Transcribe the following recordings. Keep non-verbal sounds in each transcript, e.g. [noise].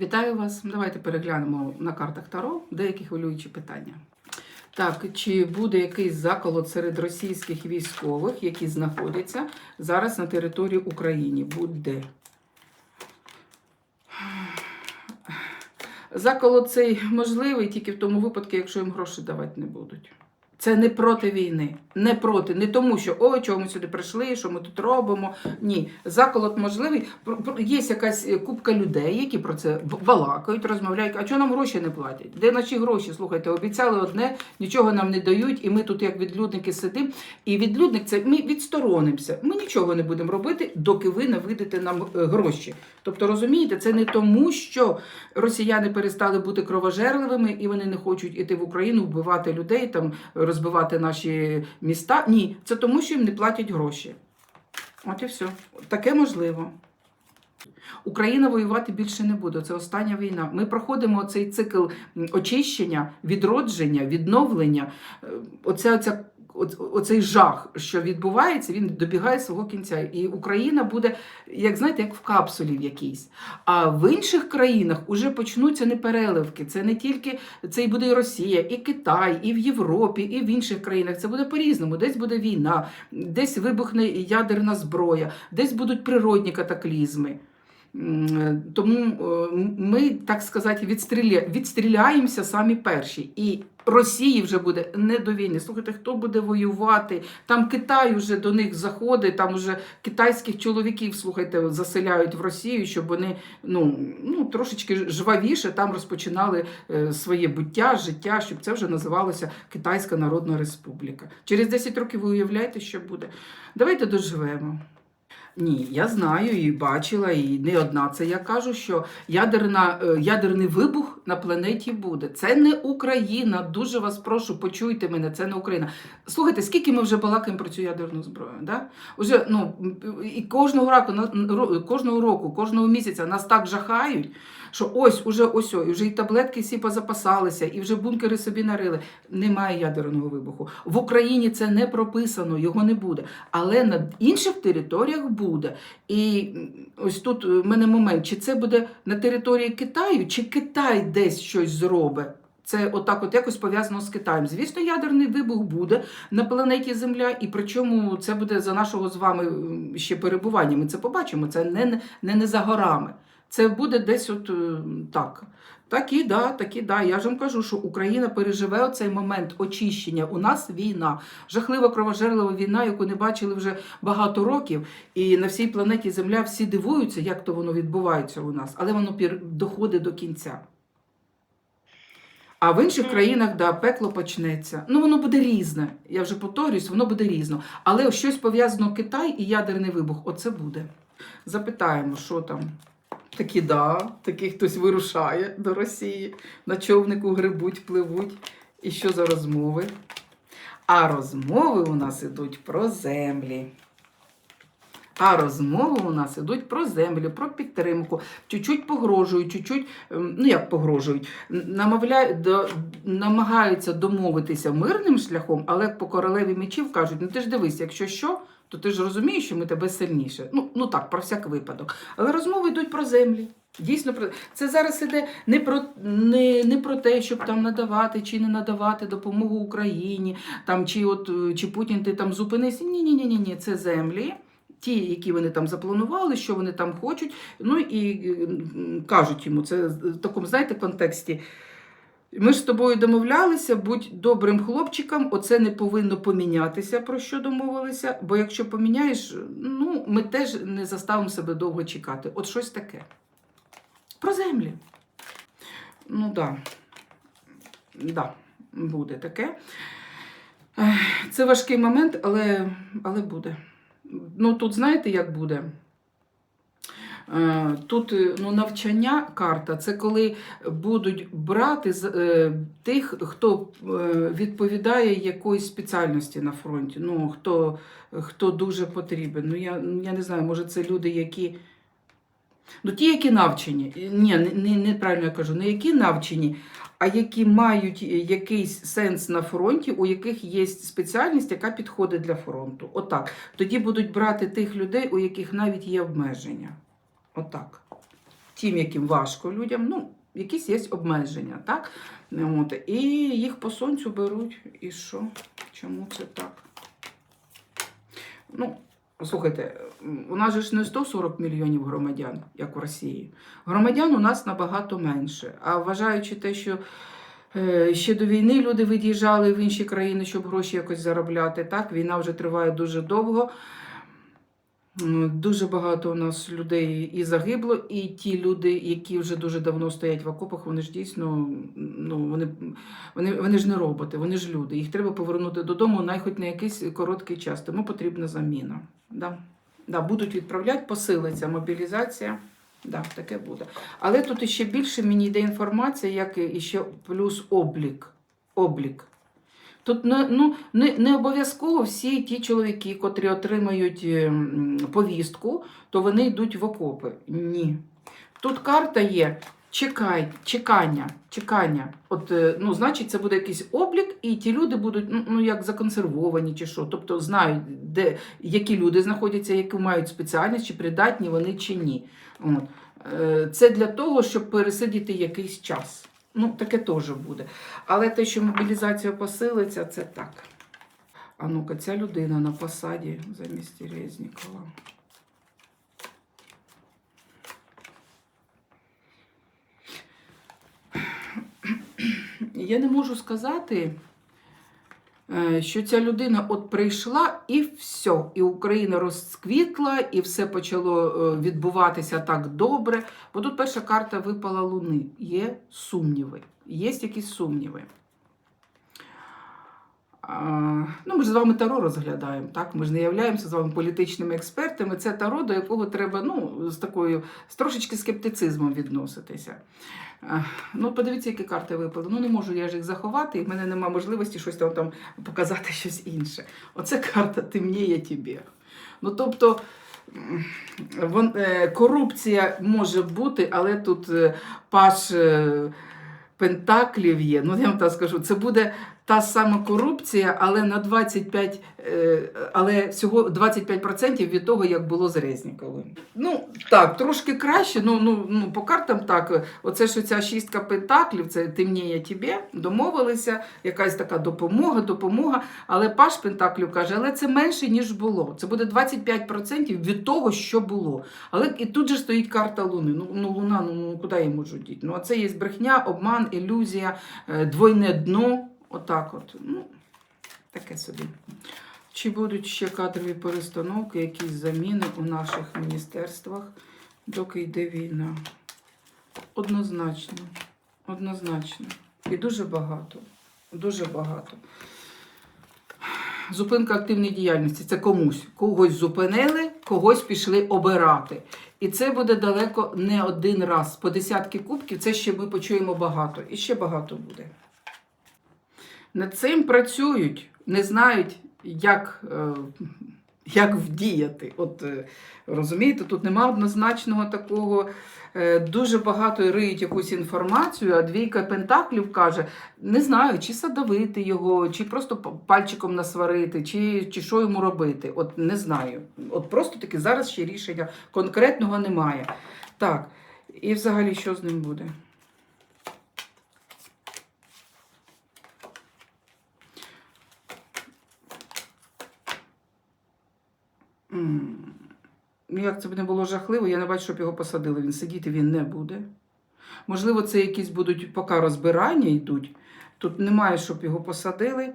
Вітаю вас. Давайте переглянемо на картах Таро деякі хвилюючі питання. Так, чи буде якийсь заколот серед російських військових, які знаходяться зараз на території України? Буде. Заколот цей можливий тільки в тому випадку, якщо їм гроші давати не будуть. Це не проти війни, не проти, не тому, що о, чого ми сюди прийшли, що ми тут робимо. Ні, заколот можливий. Є якась е, купка людей, які про це балакають, розмовляють. А чого нам гроші не платять? Де наші гроші? Слухайте, обіцяли одне, нічого нам не дають, і ми тут, як відлюдники, сидимо. І відлюдник це ми відсторонимося. Ми нічого не будемо робити, доки ви не видите нам е, гроші. Тобто, розумієте, це не тому, що росіяни перестали бути кровожерливими і вони не хочуть іти в Україну, вбивати людей, там розбивати наші міста. Ні, це тому, що їм не платять гроші. От і все. Таке можливо. Україна воювати більше не буде. Це остання війна. Ми проходимо цей цикл очищення, відродження, відновлення. Е, Оця, оця, оц- оцей жах, що відбувається, він добігає свого кінця. І Україна буде, як знаєте, як в капсулі в якійсь. А в інших країнах вже почнуться непереливки. Це не тільки це буде і Росія, і Китай, і в Європі, і в інших країнах. Це буде по-різному. Десь буде війна, десь вибухне ядерна зброя, десь будуть природні катаклізми. Тому е, ми, так сказати, відстріля... відстріляємося самі перші. І Росії вже буде не до війни. Слухайте, хто буде воювати? Там Китай вже до них заходить, там вже китайських чоловіків, слухайте, заселяють в Росію, щоб вони ну, ну, трошечки жвавіше там розпочинали е, своє буття, життя, щоб це вже називалося Китайська Народна Республіка. Через 10 років ви уявляєте, що буде? Давайте доживемо. Ні, я знаю і бачила, і не одна це я кажу, що ядерна, е, ядерний вибух на планеті буде. Це не Україна. Дуже вас прошу, почуйте мене, це не Україна. Слухайте, скільки ми вже балакаємо про цю ядерну зброю? Да? Уже, ну, і кожного року, кожного року, кожного місяця нас так жахають, що ось уже ось, о, і таблетки всі позапасалися, і вже бункери собі нарили. Немає ядерного вибуху. В Україні це не прописано, його не буде. Але на інших територіях буде. І ось тут в мене момент, чи це буде на території Китаю, чи Китай десь щось зробить. Це отак, от якось пов'язано з Китаєм. Звісно, ядерний вибух буде на планеті Земля, і причому це буде за нашого з вами ще перебування. Ми це побачимо. Це не, не, не за горами. Це буде десь от е, так. Так і да, так і да. Я ж вам кажу, що Україна переживе оцей момент очищення. У нас війна, жахлива кровожерлива війна, яку не бачили вже багато років. І на всій планеті Земля всі дивуються, як то воно відбувається у нас, але воно доходить до кінця. А в інших країнах, да, пекло почнеться. Ну, воно буде різне. Я вже повторюсь, воно буде різно. Але щось пов'язано Китай і ядерний вибух. Оце буде. Запитаємо, що там. Такі да, таких хтось вирушає до Росії, на човнику грибуть, пливуть. І що за розмови? А розмови у нас ідуть про землі. А розмови у нас ідуть про землю, про підтримку. Чуть-чуть погрожують, чуть-чуть, ем, ну як погрожують, намовляють, до, намагаються домовитися мирним шляхом, але по королеві мечів кажуть, ну ти ж дивись, якщо що, то ти ж розумієш, що ми тебе сильніше. Ну, ну так, про всяк випадок. Але розмови йдуть про землі. Дійсно, про це зараз іде не про не, не про те, щоб там надавати чи не надавати допомогу Україні, там чи от е, чи Путін ти там зупинись. Ні, ні, ні, ні, ні, це землі. Ті, які вони там запланували, що вони там хочуть. Ну і е, кажуть йому, це в такому, знаєте, контексті. Ми ж з тобою домовлялися, будь добрим хлопчиком, оце не повинно помінятися, про що домовилися. Бо якщо поміняєш, ну ми теж не заставимо себе довго чекати. От щось таке. Про землі. Ну так. Да. Да, буде таке. Це важкий момент, але, але буде. Ну тут знаєте, як буде? Е, Тут е, ну, навчання карта це коли будуть брати з е, тих, хто відповідає якоїсь спеціальності на фронті. Ну, хто, хто дуже потрібен. Ну, я, ну, я не знаю, може, це люди, які. Ну, ті, які навчені. Ні, не, не, неправильно я кажу, не які навчені, а які мають якийсь сенс на фронті, у яких є спеціальність, яка підходить для фронту. Отак. Тоді будуть брати тих людей, у яких навіть є обмеження. Отак. тим, яким важко людям, ну, якісь є обмеження, так? От, і їх по сонцю беруть. І що? Чому це так? Ну, слухайте, у нас же ж не 140 мільйонів громадян, як у Росії. Громадян у нас набагато менше. А вважаючи те, що е, ще до війни люди від'їжджали в інші країни, щоб гроші якось заробляти. Так, війна вже триває дуже довго. М, Дуже багато у нас людей і загибло, і ті люди, які вже дуже давно стоять в окопах, вони ж дійсно ну, вони, вони, вони ж не роботи, вони ж люди. Їх треба повернути додому най хоч на якийсь короткий час, тому потрібна заміна. Да. Да, будуть відправляти, посилиться мобілізація. Да, таке буде. Але тут іще більше мені йде інформація, як і ще плюс облік. облік. Тут не, ну, не, не обов'язково всі ті чоловіки, котрі отримають ем, повістку, то вони йдуть в окопи. Ні. Тут карта є чекай, чекання, чекання. От, е, ну, значить, це буде якийсь облік, і ті люди будуть ну, ну, як законсервовані чи що. Тобто знають, де, які люди знаходяться, яку мають спеціальність, чи придатні вони чи ні. От. Е, Це для того, щоб пересидіти якийсь час. Ну, таке теж буде. Але те, що мобілізація посилиться, це так. А ну-ка, ця людина на посаді замість Резнікова. Я не можу сказати, що ця людина от прийшла і все, і Україна розквітла, і все почало е, відбуватися так добре. Бо тут перша карта випала Луни. Є сумніви. Є якісь сумніви. Ну, ми ж з вами таро розглядаємо, так? Ми ж не являємося з вами політичними експертами. Це таро, до якого треба ну, з такою з трошечки скептицизмом відноситися. Ну, подивіться, які карти випали. Ну, не можу я ж їх заховати, і в мене немає можливості щось там, там показати щось інше. Оце карта темніє тобі. Ну, тобто. Вон, е, корупція може бути, але тут е, паш е, пентаклів є. Ну, я вам так скажу, це буде та сама корупція, але на 25, е, але всього 25% від того, як було з Резніковим. Ну, так, трошки краще. Ну, ну, ну, по картам так. Оце ж ця шістка пентаклів, це темніє тебе, домовилися, якась така допомога, допомога. Але Паш Пентаклів каже, але це менше, ніж було. Це буде 25% від того, що було. Але і тут же стоїть карта Луни. Ну, ну Луна, ну, ну куди її можуть діти? Ну, а це є брехня, обман, ілюзія, е, двойне дно. Отак от. Ну, таке собі. Чи будуть ще кадрові перестановки, якісь заміни у наших міністерствах, доки йде війна? Однозначно. Однозначно. І дуже багато. Дуже багато. Зупинка активної діяльності це комусь. Когось зупинили, когось пішли обирати. І це буде далеко не один раз. По десятки кубків це ще ми почуємо багато. І ще багато буде. Над цим працюють, не знають, як, е, як вдіяти. От е, розумієте, тут нема однозначного такого. Е, Дуже багато риють якусь інформацію, а двійка пентаклів каже: не знаю, чи садовити його, чи просто пальчиком насварити, чи, чи що йому робити. От не знаю. От просто таки зараз ще рішення конкретного немає. Так, і взагалі що з ним буде? Як це б не було жахливо, я не бачу, щоб його посадили. Він сидіти він не буде. Можливо, це якісь будуть поки розбирання йдуть. Тут немає, щоб його посадили.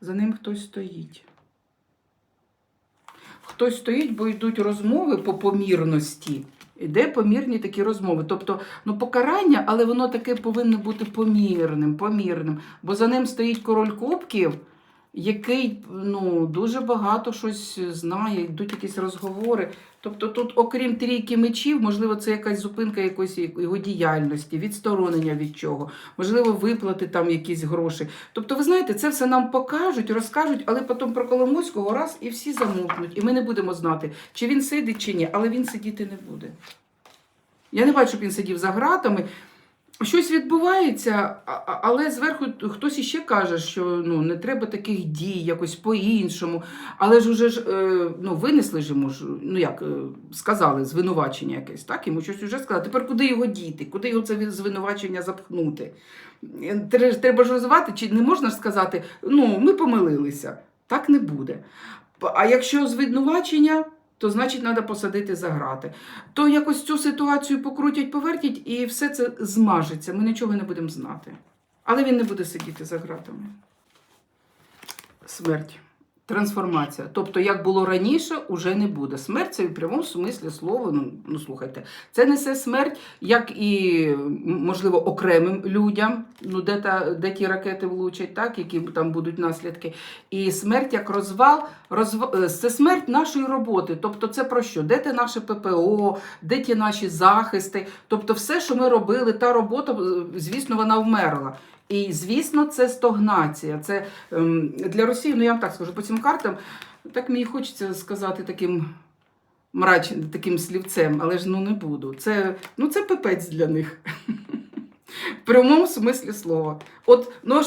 За ним хтось стоїть. Хтось стоїть, бо йдуть розмови по помірності. Іде помірні такі розмови. Тобто, ну, покарання, але воно таке повинно бути помірним, помірним. Бо за ним стоїть король кубків, який ну, дуже багато щось знає, йдуть якісь розговори. Тобто тут, окрім трійки мечів, можливо, це якась зупинка якоїсь його діяльності, відсторонення від чого, можливо, виплати там якісь гроші. Тобто, ви знаєте, це все нам покажуть, розкажуть, але потім про Коломойського раз і всі замовкнуть. І ми не будемо знати, чи він сидить, чи ні, але він сидіти не буде. Я не бачу, щоб він сидів за гратами. Щось відбувається, але зверху хтось іще каже, що ну, не треба таких дій, якось по-іншому. Але ж уже ж е, ну, винесли ж йому ж, ну як е, сказали, звинувачення якесь, так? Йому щось вже сказали. Тепер куди його діти? Куди його це звинувачення запхнути? Е, Треба ж розвивати, чи не можна ж сказати, ну, ми помилилися. Так не буде. А якщо звинувачення, то значить треба посадити за грати. То якось цю ситуацію покрутять, повертять, і все це змажеться. Ми нічого не будемо знати. Але він не буде сидіти за гратами. Смерть. Трансформація. Тобто, як було раніше, уже не буде. Смерть це в прямому смислі слова. Ну, ну слухайте, це несе смерть, як і можливо окремим людям, ну де та де ті ракети влучать, так які там будуть наслідки. І смерть як розвал, розв... е, це смерть нашої роботи. Тобто, це про що? Де те наше ППО, де ті наші захисти? Тобто, все, що ми робили, та робота, е, звісно, вона вмерла. І звісно, це стогнація. Це ем, для Росії, ну я вам так скажу, по цим картам, так мені хочеться сказати таким мрачним таким слівцем, але ж ну не буду. Це, ну, це пипець для них. Прямому смислі слова. От, ну аж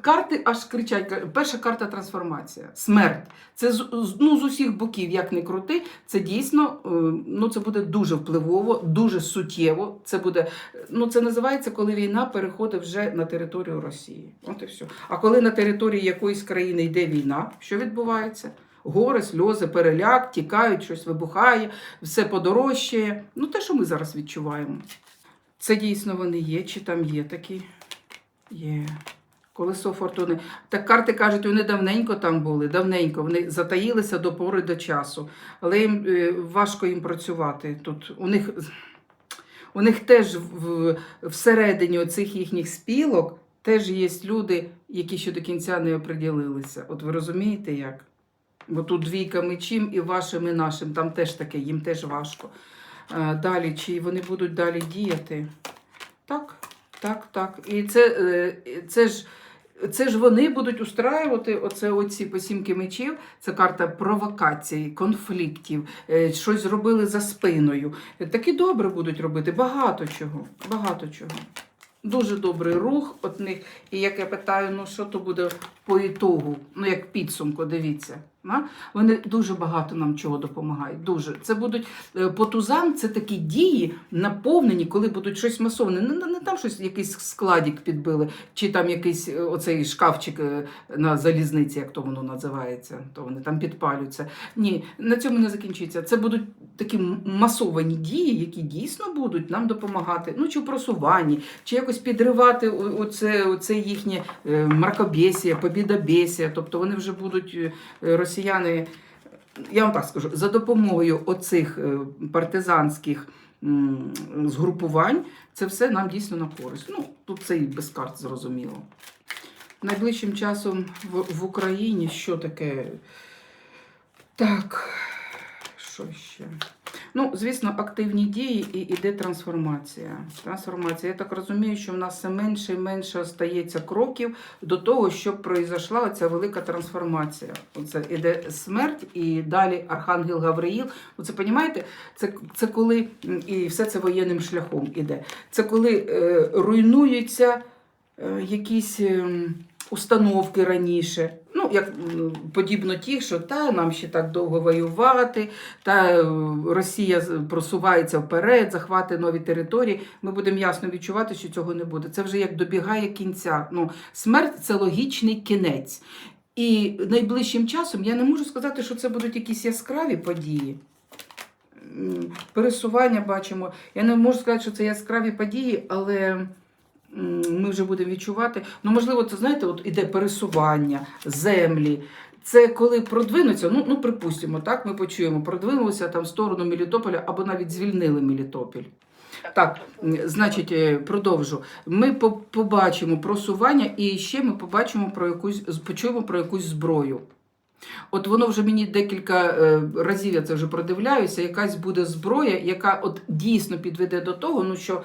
карти аж кричать. Перша карта трансформація. Смерть. Це ну, з усіх боків, як не крути, це дійсно е, ну, це буде дуже впливово, дуже суттєво. Це буде, ну це називається, коли війна переходить вже на територію Росії. От і все. А коли на території якоїсь країни йде війна, що відбувається? Гори, сльози, переляк, тікають, щось вибухає, все подорожчає. Ну, те, що ми зараз відчуваємо. Це дійсно вони є, чи там є такі? Є. Колесо фортуни. Так карти кажуть, вони давненько там були, давненько. Вони затаїлися до пори до часу. Але їм е, важко їм працювати. Тут у них, у них теж в, всередині оцих їхніх спілок теж є люди, які ще до кінця не оприділилися. От ви розумієте як? Бо тут двійка мечів і вашим, і нашим, там теж таке, їм теж важко. Е, Далі, чи вони будуть далі діяти? Так, так, так. І це, е, це ж. Це ж вони будуть устраювати оце оці посімки мечів. Це карта провокацій, конфліктів, е, щось зробили за спиною. Таки добре будуть робити. Багато чого. Багато чого. Дуже добрий рух от них. І як я питаю, ну що то буде по ітогу, ну як підсумку, дивіться. Вони дуже багато нам чого допомагають. Дуже. Це будуть е, по тузам, це такі дії наповнені, коли будуть щось масоване. Не, не, там щось якийсь складік підбили, чи там якийсь е, оцей шкафчик е, на залізниці, як то воно називається, то вони там підпалюються. Ні, на цьому не закінчиться. Це будуть такі масовані дії, які дійсно будуть нам допомагати. Ну, чи в просуванні, чи якось підривати оце, оце їхнє мракобєсія, побідобєсія. Тобто вони вже будуть е, росіяни, я вам так скажу, за допомогою оцих е, партизанських згрупувань, це все нам дійсно на користь. Ну, тут це і без карт зрозуміло. Найближчим часом в, в Україні що таке? Так, що ще? Ну, звісно, активні дії і іде трансформація. Трансформація. Я так розумію, що в нас все менше і менше остається кроків до того, щоб пройшла ця велика трансформація. Оце іде смерть, і далі Архангел Гавриїл. Оце понімаєте? Це, це коли і все це воєнним шляхом іде. Це коли е, руйнуються е, якісь. ем, Установки раніше, ну як подібно ті, що та нам ще так довго воювати, та е, Росія просувається вперед, захвати нові території. Ми будемо ясно відчувати, що цього не буде. Це вже як добігає кінця. Ну, смерть це логічний кінець. І найближчим часом я не можу сказати, що це будуть якісь яскраві події. Пересування бачимо. Я не можу сказати, що це яскраві події, але ми вже будемо відчувати. Ну, можливо, це знаєте, от іде пересування, землі. Це коли продвинуться, ну, ну припустимо, так, ми почуємо, продвинулися там в сторону Мелітополя або навіть звільнили Мелітополь. Так, значить, е, продовжу. Ми побачимо просування і ще ми побачимо про якусь, почуємо про якусь зброю. От воно вже мені декілька е, разів я це вже продивляюся. Якась буде зброя, яка от дійсно підведе до того, ну що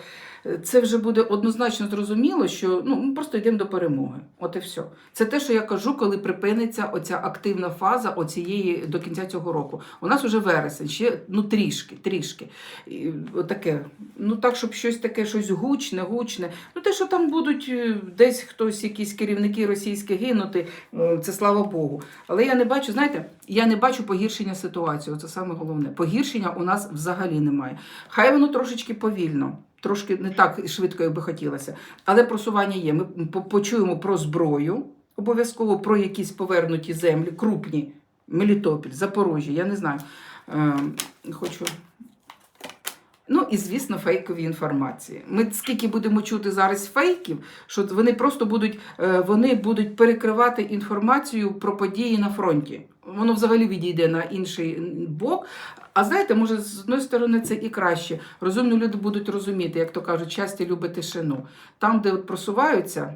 це вже буде однозначно зрозуміло, що ну, ми просто йдемо до перемоги. От і все. Це те, що я кажу, коли припиниться оця активна фаза оцієї до кінця цього року. У нас вже вересень, ще ну трішки, трішки. І, отаке. Ну так, щоб щось таке, щось гучне, гучне. Ну те, що там будуть е, десь хтось, якісь керівники російські гинути, е, це слава Богу. Але я не бачу, знаєте, я не бачу погіршення ситуації. Це саме головне. Погіршення у нас взагалі немає. Хай воно трошечки повільно. Трошки не так швидко, як би хотілося, але просування є. Ми почуємо про зброю, обов'язково про якісь повернуті землі, крупні, Мелітопіль, Запорожжя, я не знаю. Е, хочу. Ну і звісно, фейкові інформації. Ми скільки будемо чути зараз фейків, що вони просто будуть, е, вони будуть перекривати інформацію про події на фронті. Воно взагалі відійде на інший бок. А знаєте, може, з одної сторони це і краще. Розумні люди будуть розуміти, як то кажуть, щастя любить тишину. Там, де от просуваються.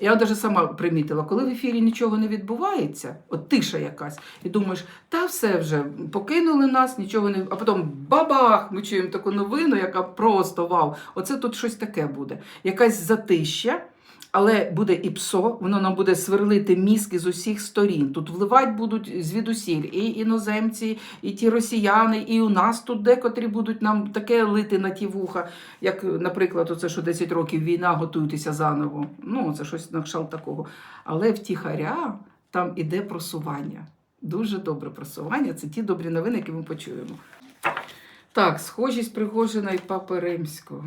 Я навіть сама примітила, коли в ефірі нічого не відбувається, от тиша якась, і думаєш, та все вже покинули нас, нічого не. А потім бабах! Ми чуємо таку новину, яка просто вау. Оце тут щось таке буде. Якась затища, але буде і псо, воно нам буде сверлити мізки з усіх сторін. Тут вливати будуть звідусіль і іноземці, і ті росіяни, і у нас тут декотрі будуть нам таке лити на ті вуха, як, наприклад, оце, що 10 років війна, готуйтеся заново. Ну, це щось на кшталт такого. Але втіхаря там іде просування. Дуже добре просування. Це ті добрі новини, які ми почуємо. Так, схожість Пригожина і Папи Римського.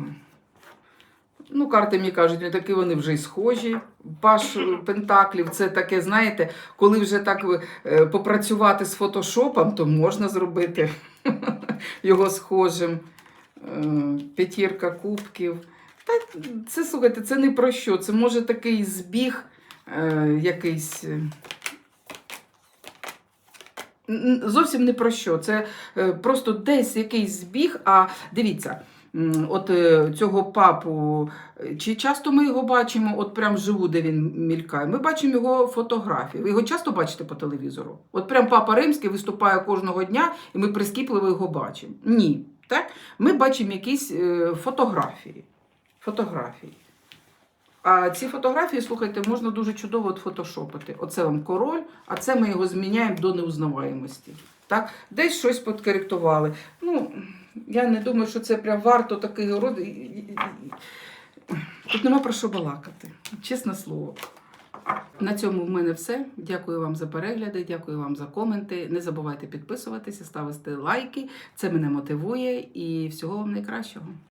Ну, карти мені кажуть, не такі вони вже й схожі. Паш [laughs] Пентаклів це таке, знаєте, коли вже так е, попрацювати з фотошопом, то можна зробити [laughs] його схожим. Е, П'ятірка кубків. Та це слухайте, це не про що. Це може такий збіг е, якийсь. е, Зовсім не про що. Це е, просто десь якийсь збіг. А дивіться, от е, цього папу, е, чи часто ми його бачимо, от прям живу, де він мількає. Ми бачимо його фотографії. Ви його часто бачите по телевізору? От прям папа римський виступає кожного дня, і ми прискіпливо його бачимо. Ні. Так? Ми бачимо якісь е, фотографії. Фотографії. А ці фотографії, слухайте, можна дуже чудово от фотошопити. Оце вам король, а це ми його зміняємо до неузнаваємості. Так? Десь щось подкоректували. Ну, я не думаю, що це прям варто такий род. і- і- і- Тут нема про що балакати. Чесне слово. На цьому в мене все. Дякую вам за перегляди, дякую вам за коменти. Не забувайте підписуватися, ставити лайки. Це мене мотивує і всього вам найкращого.